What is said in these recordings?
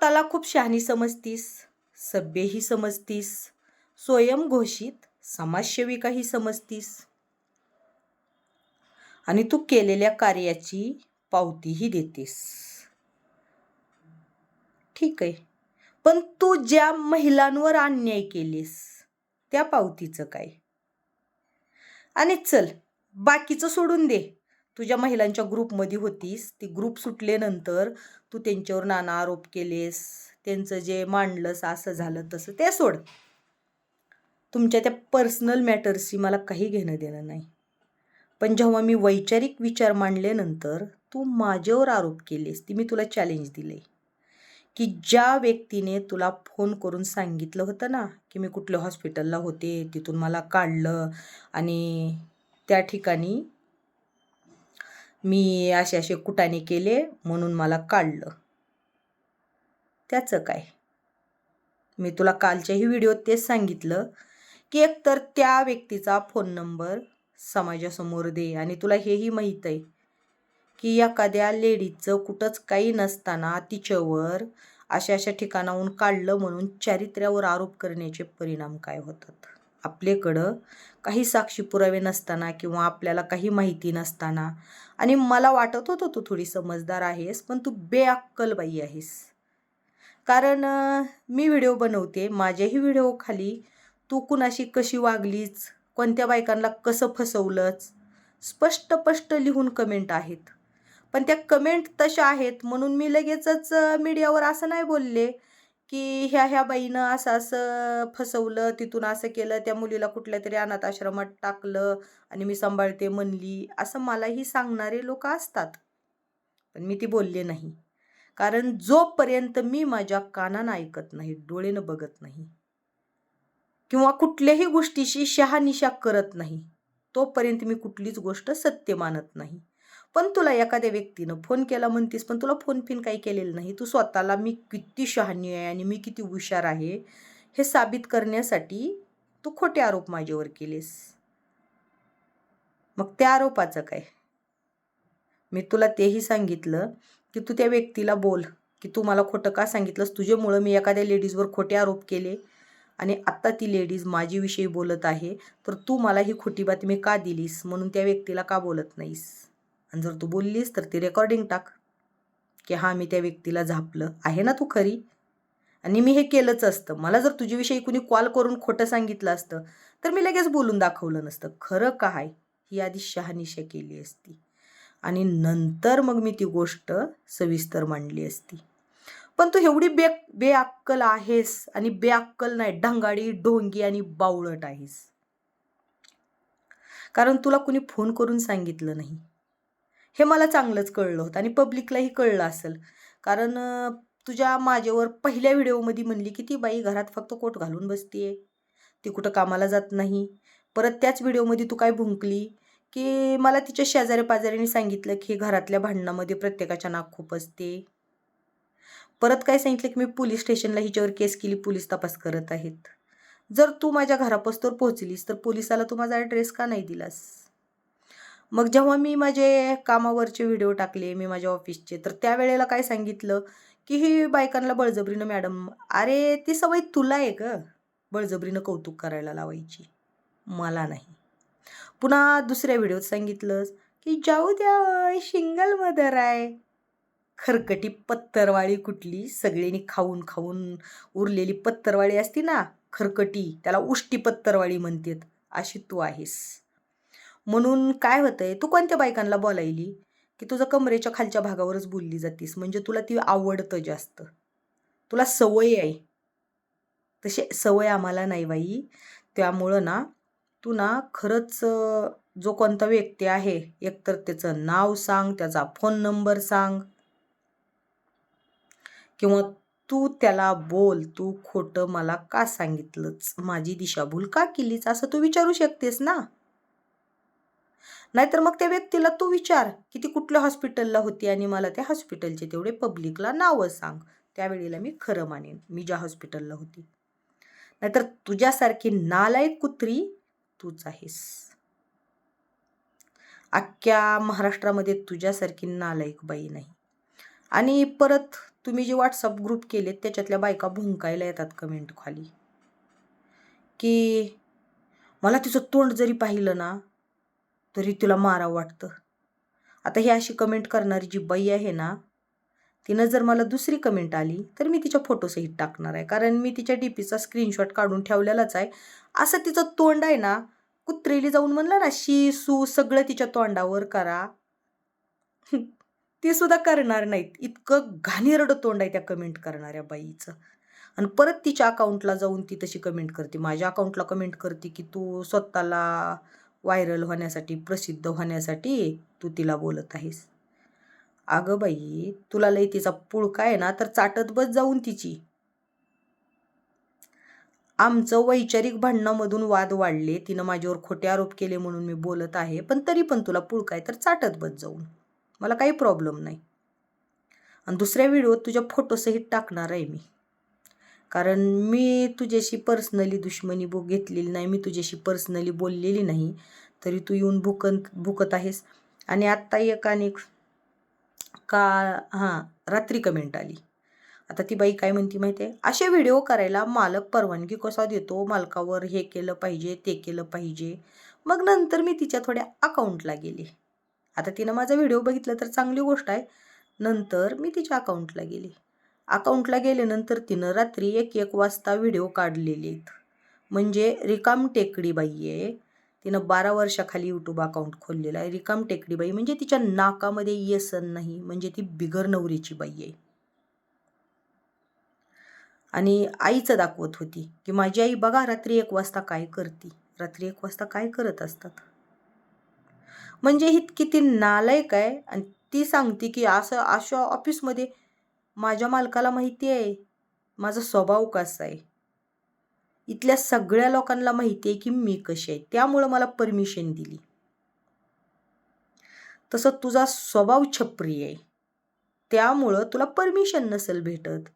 स्वतःला खूप शहाणी समजतीस सभ्यही समजतीस स्वयंघोषित समाजसेविकाही समजतीस. आणि तू केलेल्या कार्याची पावतीही देतेस. ठीक आहे. पण तू ज्या महिलांवर अन्याय केलीस त्या पावतीचं काय? आणि चल बाकीचं सोडून दे. तुझ्या महिलांच्या ग्रुपमध्ये होतीस. ती ग्रुप सुटल्यानंतर तू त्यांच्यावर नाना आरोप केलेस. त्यांचं जे मांडलंस असं झालं तसं ते सोड. तुमच्या त्या पर्सनल मॅटर्सशी मला काही घेणं देणं नाही. पण जेव्हा मी वैचारिक विचार मांडल्यानंतर तू माझ्यावर आरोप केलेस ती मी तुला चॅलेंज दिले. की ज्या व्यक्तीने तुला फोन करून सांगितलं होतं ना की मी कुठल्या हॉस्पिटलला होते तिथून मला काढलं आणि त्या ठिकाणी मी असे असे कुटाने केले म्हणून मला काढलं त्याचं काय? मी तुला कालच्याही व्हिडिओत तेच सांगितलं की एकतर त्या व्यक्तीचा फोन नंबर समाजासमोर दे आणि तुला हेही माहीत आहे की एखाद्या लेडीजचं कुठंच काही नसताना तिच्यावर अशा अशा ठिकाणाहून काढलं म्हणून चारित्र्यावर आरोप करण्याचे परिणाम काय होतात? आपल्याकडं काही साक्षी पुरावे नसताना किंवा आपल्याला काही माहिती नसताना. आणि मला वाटत होतं तू थोडी समजदार आहेस पण तू बेअक्कल बाई आहेस. कारण मी व्हिडिओ बनवते माझ्याही व्हिडिओ खाली तू कुणाशी कशी वागलीच कोणत्या बायकांना कसं फसवलंच स्पष्ट स्पष्ट लिहून कमेंट आहेत. पण त्या कमेंट तशा आहेत म्हणून मी लगेचच मीडियावर असं नाही बोलले. की ह्या ह्या बाईनं असं असं फसवलं तिथून असं केलं त्या मुलीला कुठल्या तरी अनाथ आश्रमात टाकलं आणि मी सांभाळते म्हणली असं मलाही सांगणारे लोक असतात. पण मी ती बोलले नाही. कारण जोपर्यंत मी माझ्या कानानं ऐकत नाही डोळेनं बघत नाही किंवा कुठल्याही गोष्टीशी शहानिशा करत नाही तोपर्यंत मी कुठलीच गोष्ट सत्य मानत नाही. पण तुला एखाद्या व्यक्तीनं फोन केला म्हणतीस पण तुला फोन पिन काही केलेलं नाही. तू स्वतःला मी किती शहाणी आहे आणि मी किती हुशार आहे हे साबित करण्यासाठी तू खोटे आरोप माझ्यावर केलेस. मग त्या आरोपाचं काय? मी तुला तेही सांगितलं की तू त्या व्यक्तीला बोल की तू मला खोटं का सांगितलंस? तुझ्यामुळं मी एखाद्या लेडीजवर खोटे आरोप केले आणि आत्ता ती लेडीज माझीविषयी बोलत आहे तर तू मला ही खोटी बातमी का दिलीस? म्हणून त्या व्यक्तीला का बोलत नाहीस? आणि जर तू बोललीस तर ती रेकॉर्डिंग टाक. की हां मी त्या व्यक्तीला झापलं. आहे ना तू खरी? आणि मी हे केलंच असतं. मला जर तुझ्याविषयी कुणी कॉल करून खोटं सांगितलं असतं तर मी लगेच बोलून दाखवलं नसतं. खरं काय? ही आधी शहानिशा केली असती. आणि नंतर मग मी ती गोष्ट सविस्तर मांडली असती. पण तू एवढी बे बेअक्कल आहेस आणि बेअक्कल नाही ढंगाडी ढोंगी आणि बावळट आहेस. कारण तुला कुणी फोन करून सांगितलं नाही. हे मला चांगलंच कळलं होतं आणि पब्लिकलाही कळलं असेल. कारण तुझ्या माझ्यावर पहिल्या व्हिडिओमध्ये म्हणली की ती बाई घरात फक्त कोट घालून बसतीये. ती कुठं कामाला जात नाही. परत त्याच व्हिडिओमध्ये तू काय भुंकली की मला तिच्या शेजारी पाजाऱ्यांनी सांगितलं की घरातल्या भांडणामध्ये प्रत्येकाच्या नाक खूप असते. परत काय सांगितलं की मी पोलीस स्टेशनला हिच्यावर केस केली पोलीस तपास करत आहेत. जर तू माझ्या घरापास्तोर पोहोचलीस तर पोलिसाला तू माझा ॲड्रेस का नाही दिलास? मग जेव्हा मी माझे कामावरचे व्हिडिओ टाकले मी माझ्या ऑफिसचे तर त्यावेळेला काय सांगितलं की ही बायकांना बळजबरीनं मॅडम अरे ती सवय तुला आहे ग. बळजबरीनं कौतुक करायला लावायची. मला नाही. पुन्हा दुसऱ्या व्हिडिओत सांगितलंच की जाऊ द्या शिंगल मदर आहे. खरकटी पत्तरवाळी कुठली? सगळ्यांनी खाऊन खाऊन उरलेली पत्तरवाळी असती ना खरकटी त्याला उष्टी पत्तरवाळी म्हणतात. अशी तू आहेस. म्हणून काय होतंय तू कोणत्या बायकांना बोलायली? की तुझं कमरेच्या खालच्या भागावरच बोलली जातीस म्हणजे तुला ती आवडतं जास्त. तुला सवय आहे. तशी सवय आम्हाला नाही बाई. त्यामुळं ना तू ना खरंच जो कोणता व्यक्ती आहे एकतर त्याचं नाव सांग त्याचा फोन नंबर सांग. किंवा तू त्याला बोल तू खोटं मला का सांगितलंच? माझी दिशाभूल का केलीच? असं तू विचारू शकतेस ना? नाहीतर मग त्या व्यक्तीला तू विचार की ती कुठल्या हॉस्पिटलला होती आणि मला त्या हॉस्पिटलचे तेवढे पब्लिकला नावं सांग. त्यावेळेला मी खरं मानेन मी ज्या हॉस्पिटलला होती. नाहीतर तुझ्यासारखी नालायक कुत्री तूच आहेस. अख्ख्या महाराष्ट्रामध्ये तुझ्यासारखी नालायक बाई नाही. आणि परत तुम्ही जे व्हॉट्सअप ग्रुप केलेत त्याच्यातल्या बायका भुंकायला येतात कमेंट खाली. की मला तिचं तोंड जरी पाहिलं ना तरी तिला मारा वाटतं. आता ही अशी कमेंट करणारी जी बाई आहे ना तिनं जर मला दुसरी कमेंट आली तर मी तिच्या फोटोसहित टाकणार आहे. कारण मी तिच्या डी पीचा स्क्रीनशॉट काढून ठेवलेलाच आहे. असं तिचं तोंड आहे ना कुत्रेली जाऊन म्हणलं ना शी सू सगळं तिच्या तोंडावर करा. ते सुद्धा करणार नाहीत. इतकं घाणेरडं तोंड आहे त्या कमेंट करणाऱ्या बाईचं. आणि परत तिच्या अकाउंटला जाऊन ती तशी कमेंट करते. माझ्या अकाउंटला कमेंट करते की तू स्वतःला व्हायरल होण्यासाठी प्रसिद्ध होण्यासाठी तू तिला बोलत आहेस. अगं बाई तुला लई तिचा पुळका आहे ना तर चाटत बस जाऊन तिची. आमचं वैचारिक भांडणामधून वाद वाढले तिनं माझ्यावर खोटे आरोप केले म्हणून मी बोलत आहे पण तरी पण तुला पुळका आहे तर चाटत बस जाऊन. मला काही प्रॉब्लेम नाही. आणि दुसऱ्या व्हिडिओत तुझ्या फोटोसहित टाकणार आहे मी. कारण मी तुझ्याशी पर्सनली दुश्मनी बुक घेतलेली नाही मी तुझ्याशी पर्सनली बोललेली नाही तरी तू येऊन भुकत भुकत आहेस. आणि आत्ता एक आणि का हां रात्री कमेंट आली. आता ती बाई काय म्हणती माहिती आहे असे व्हिडिओ करायला मालक परवानगी कसा देतो? मालकावर हे केलं पाहिजे ते केलं पाहिजे. मग नंतर मी तिच्या थोड्या अकाउंटला गेले. आता तिनं माझा व्हिडिओ बघितला तर चांगली गोष्ट आहे. नंतर मी तिच्या अकाउंटला गेले. अकाउंटला गेल्यानंतर तिनं रात्री एक एक वाजता व्हिडिओ काढलेले आहेत म्हणजे रिकाम टेकडी बाई आहे. तिनं बारा वर्षाखाली यूट्यूब अकाउंट खोललेलं आहे. रिकाम टेकडी बाई म्हणजे तिच्या नाकामध्ये येसन नाही. म्हणजे ती बिगर नवरीची बाई आहे. आणि आईचं दाखवत होती की माझी आई बघा रात्री एक वाजता काय करते. रात्री एक वाजता काय करत असतात? म्हणजे इतकी किती नालायक आहे. आणि ती सांगते की असं अशा ऑफिसमध्ये माझ्या मालकाला माहिती आहे. माझा स्वभाव कसा आहे? इथल्या सगळ्या लोकांना माहिती आहे की मी कशी आहे. त्यामुळं मला परमिशन दिली. तसं तुझा स्वभाव छप्री आहे. त्यामुळं तुला परमिशन नसेल भेटत.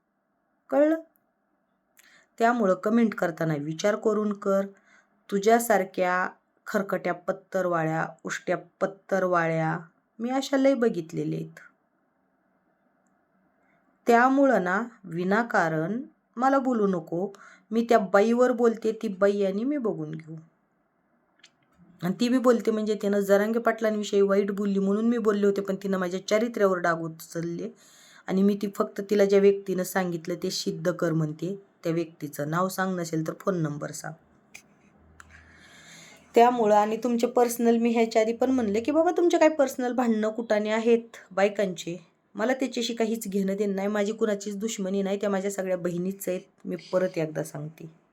कळलं? त्यामुळं कमेंट करताना विचार करून कर. तुझ्यासारख्या खरकट्या पत्तरवाळ्या उष्ट्या पत्तरवाळ्या मी अशा लय बघितलेल्या आहेत. त्यामुळं ना विनाकारण मला बोलू नको. मी त्या बाईवर बोलते ती बाई आणि मी बघून घेऊ. आणि ती बी बोलते म्हणजे तिनं जरांगे पाटलांविषयी वाईट बोलली म्हणून मी बोलले होते पण तिनं माझ्या चारित्र्यावर डाग उचलले. आणि मी ती फक्त तिला ज्या व्यक्तीनं सांगितलं ते सिद्ध कर म्हणते त्या व्यक्तीचं नाव सांग नसेल तर फोन नंबर सांग. त्यामुळं आणि तुमचे पर्सनल मी ह्याच्या आधी पण म्हणले की बाबा तुमचे काय पर्सनल भांडणं कुठाने आहेत बायकांचे? मला त्याच्याशी काहीच घेणं देणं नाही. माझी कुणाचीच दुश्मनी नाही. त्या माझ्या सगळ्या बहिणीच आहेत. मी परत एकदा सांगते.